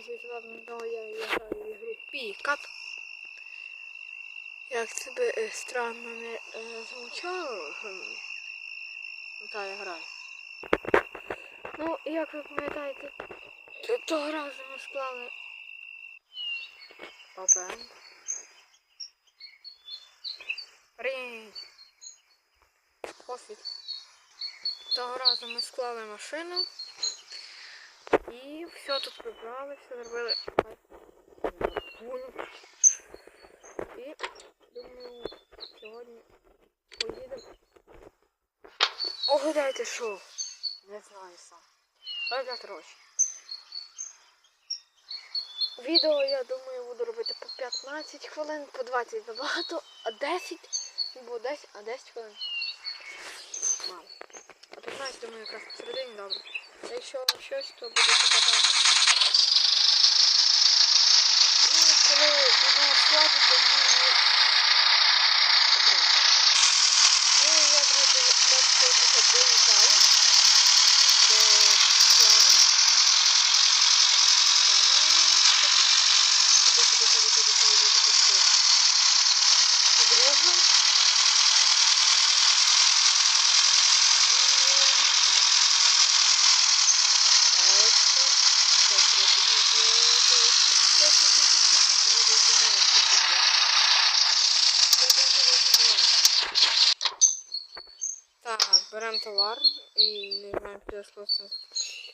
З вами я граю в ігру Пікап. Як це би е, странно не е, звучало, ну та я граю. Ну, як ви пам'ятаєте, то- того разу ми склали Опен. Рінь. Пофіг. Того разу ми склали машину. І все тут прибрали, все зробили. І думаю, сьогодні поїдемо. Угадайте що? Не знаю сам. Але коротше. Відео, я думаю, буду робити по 15 хвилин, по 20 забагато, а 10, бо 10, а 10 хвилин. Мало. А 15, думаю, якраз посередині добре. А якщо щось, то буду показати. Ну, коли будемо складу, тоді ми... Добре. Ну, я, друзі, бачите, я тут доїжджаю до складу. Сюди, сюди, сюди, сюди, сюди, сюди, сюди, сюди. Друга. Так, беремо товар і не знаємо, куди скласти.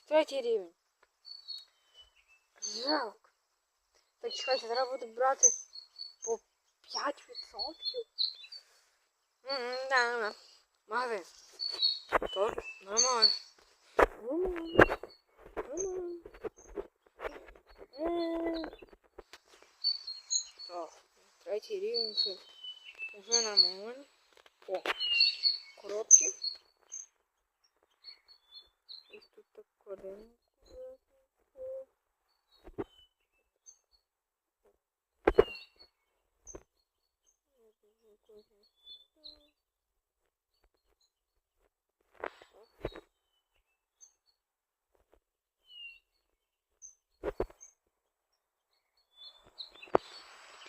Третій рівень. Жалко. Так, чекайте, треба буде брати по 5%. Ммм, да, да. Магазин. Тоже нормально. Нормально. Нормально. М. Так, третій рівень це вже нормально. О,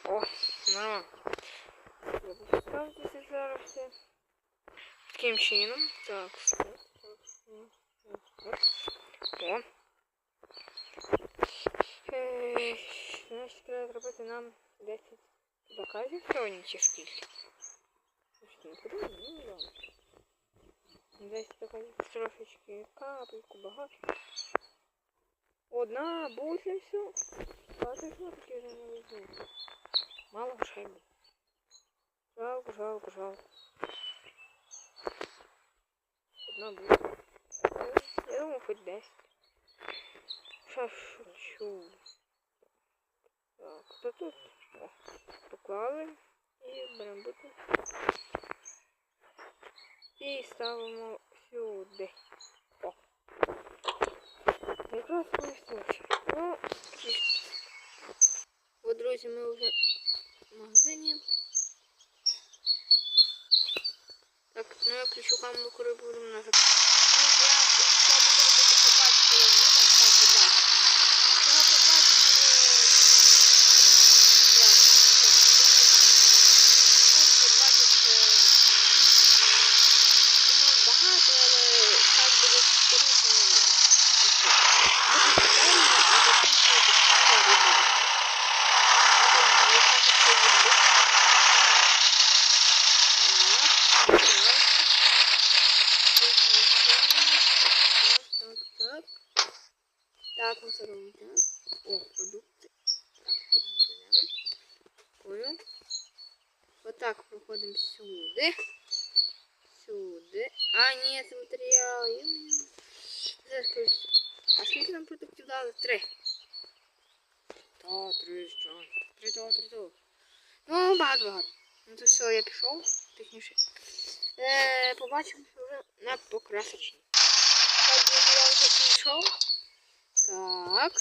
О, нормально. Я буду ставитися зараз все. Таким чином. Так, стоп, стоп, стоп, стоп. О. Е, Значить, треба зробити нам 10 заказів сьогодні чи скільки? Ладно. 10 заказів трошечки капельку багато. Одна бутля і все. Хватить таки вже не візьму. Мало грошей. Жалко, жалко, жалко. Одна буде. Я думаю, хоч 10. Сейчас шучу. Так, хто тут? О, поклали і беремо бутиль. І ставимо сюди. О. Якраз вистачить. Ну, от, друзі, ми вже в магазині. Так, ну я ключу камеру, коли будемо на зак... Ну, я все буду робити по 20 хвилин, ну так, так, по 20. Ну, по 20 буде... Так, так, ну, по 20 це... Думаю, багато, але так буде скоріше, ну, Буде питання, а закінчувати все буде. Потім залишати все буде. Так, так. Виключаємо. Так, так, так. Так, ми це робимо так. О, продукти. Так, тут ми беремо. Понял. Отак сюди. Сюди. А, ні, це матеріал. А скільки нам продуктів дали? Три. Та, три, що? Три то, три то. Ну, багато багато. Ну то все, я пішов, точніше. Е, побачимо, що вже на покрасочні. Так, друзі, я вже пішов. Так.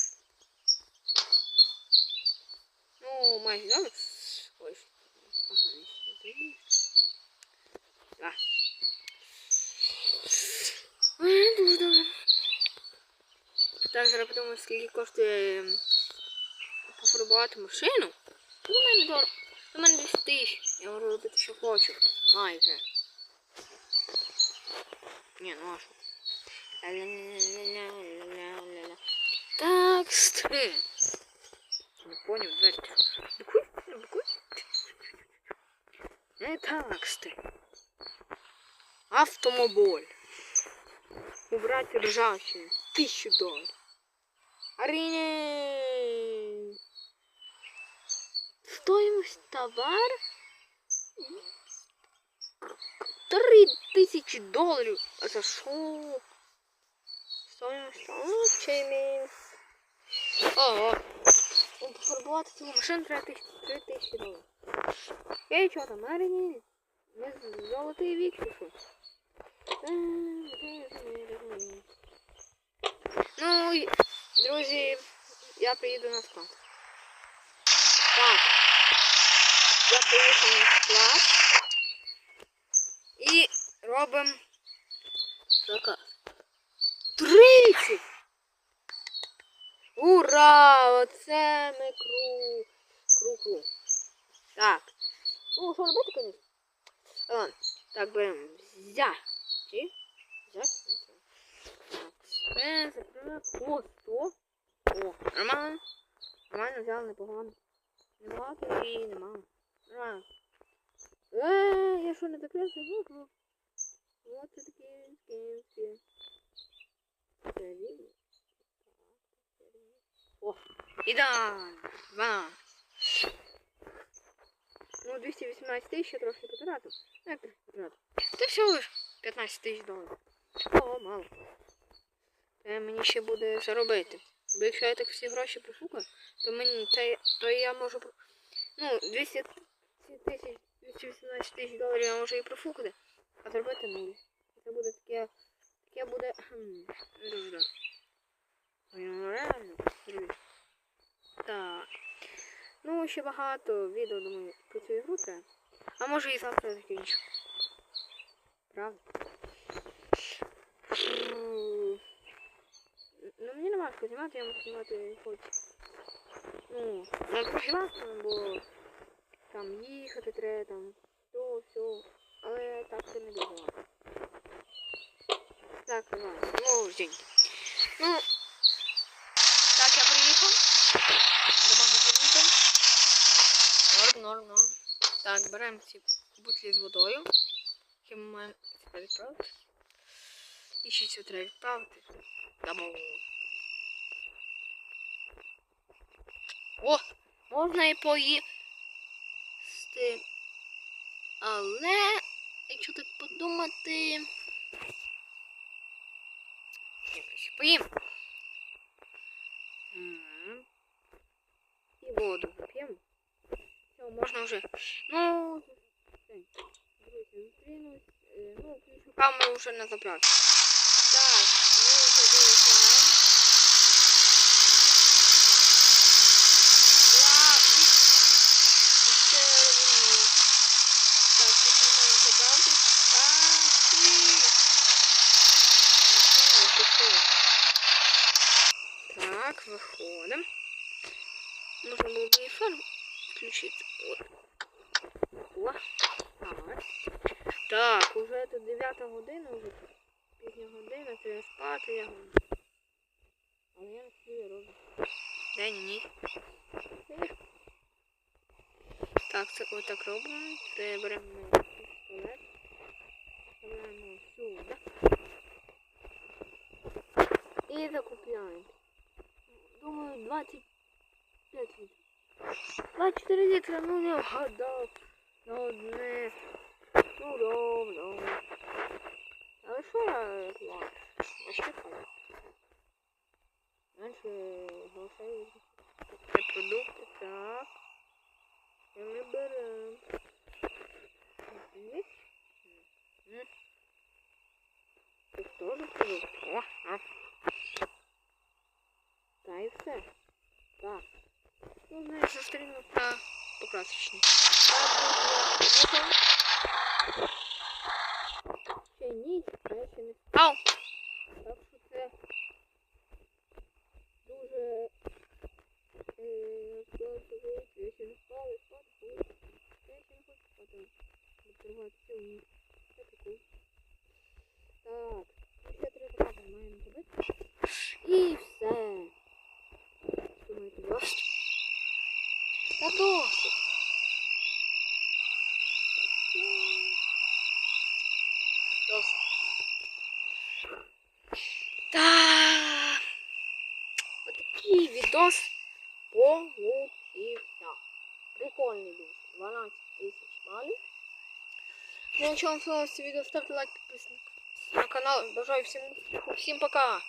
Ну, майже добре. Ой, ага, не сюди. Так. Ой, дуже добре. Так, зараз подумаю, скільки коштує ем, пофарбувати машину. У мене дорого. У мене 10 тисяч. Я можу робити, що хочу. Майже. Ні, ну а що? Так, стри. Не понял, дверь. Букуй. Не так, стри. Автомобіль. Убрать ржавчину. Тысячу долларов. Арине. Стоимость товара три тысячи долларов. А за что? Стоимость ну, чеймін. О, о. Пофарбувати цю машину треба тисяч- три тисячі доларів. Ей, що там, Арині? Не золотий вік? Ну, і, друзі, я приїду на склад. Так. Я приїхав на склад. І робимо заказ. 30! Ура! Оце ми кру. Кру-кру. Ну, що робити, конечно? Ладно. Так, беремо взяти. Взяти? О, 100. О, нормально. Нормально взяли, непогано. Небагато і немало. Нормально. Е, я що не закрився? Ну. Вот це такі скинки. Це видно? О, ідеально. Два. Ну, 218 тисяч я трохи потратив. Ну, як трохи потратив? Це всього лиш 15 тисяч доларів. О, мало. Це мені ще буде заробити. Бо якщо я так всі гроші профукаю, то мені то, я- то я можу. Ну, 200 тисяч, 218 тисяч доларів я можу і профукати, а зробити нуль. Це буде таке. Таке буде. дуже. Ну, реально, друзі. Так. Ну, ще багато відео, думаю, про цю ігру треба. А може і завтра закінчу. Правда? Ну, мені не важко знімати, я можу знімати хоч. Ну, не прогівати, бо там їхати треба, там, то, все. Але так це не дуже. Так, ладно, ну, день. Ну, Так, беремо ці бутлі з водою. Які ми маємо тепер відправити. І ще цю треба відправити. Домой. О! Можна і поїсти. Але, якщо так подумати. Краще поїм. І воду. Все, можна вже. Ну, все. Друзі, зустрінусь. Е, Ну, включу камеру вже на заправці. Так, ми вже доїжджаємо. Вау, і- і це робимо. Так, тут немає заправки. Так, і... Ага, пішло. Так, виходимо. Можна було б і фарм включити. О, так. Так, уже тут 9 година, вже пізня година, треба спати, я говорю. Але я не сплю, роблю. День ніч. Так, це отак робимо. Це беремо пістолет. Ставляємо сюди. І закупляємо. Думаю, 25 літрів. 24 літра, ну не вгадав. На одне. Ну добре. Але що я плачу? Ощупаю. Менше грошей. Це продукти, так. І ми беремо. Є? М. Тут теж продукт. О, а. Та і все. Так. Ну, знаєш, зустріну на покрасочній. Так, друзі, я приїхав. Ще ніч, а я ще не спав. Так що це дуже е, Та отакий відос получився. Прикольний дуже. 12 тисяч балів. Ну, якщо вам сподобалося відео, ставте лайк, підписуйтесь на канал. Бажаю всім, успіху. всім пока!